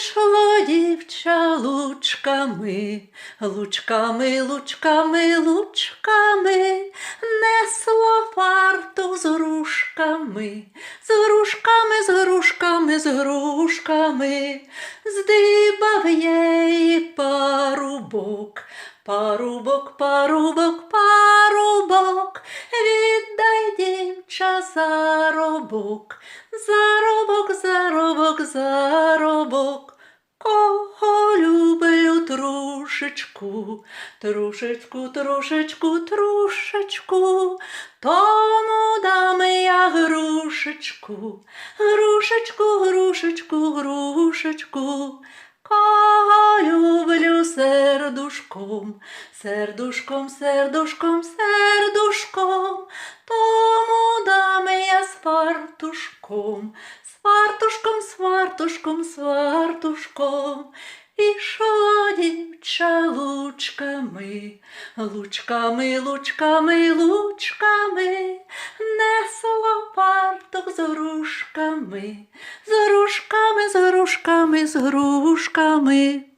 Ішло дівча лучками, лучками, лучками, лучками, несло фарту з грушками, з грушками, з грушками, з грушками, здибав її парубок, парубок, парубок, парубок, віддай дівча заробок, заробок, заробок, заробок. Кого люблю трошечку, трошечку, трошечку, трошечку, тому дам я грушечку, грушечку, грушечку, грушечку. Кого люблю сердушком, сердушком, сердушком, сердушком, фартушком, з фартушком, з фартушком, з фартушком. Ішла дівча лучками, лучками, лучками, лучками, несла фартух з грушками, з грушками, з грушками, з грушками.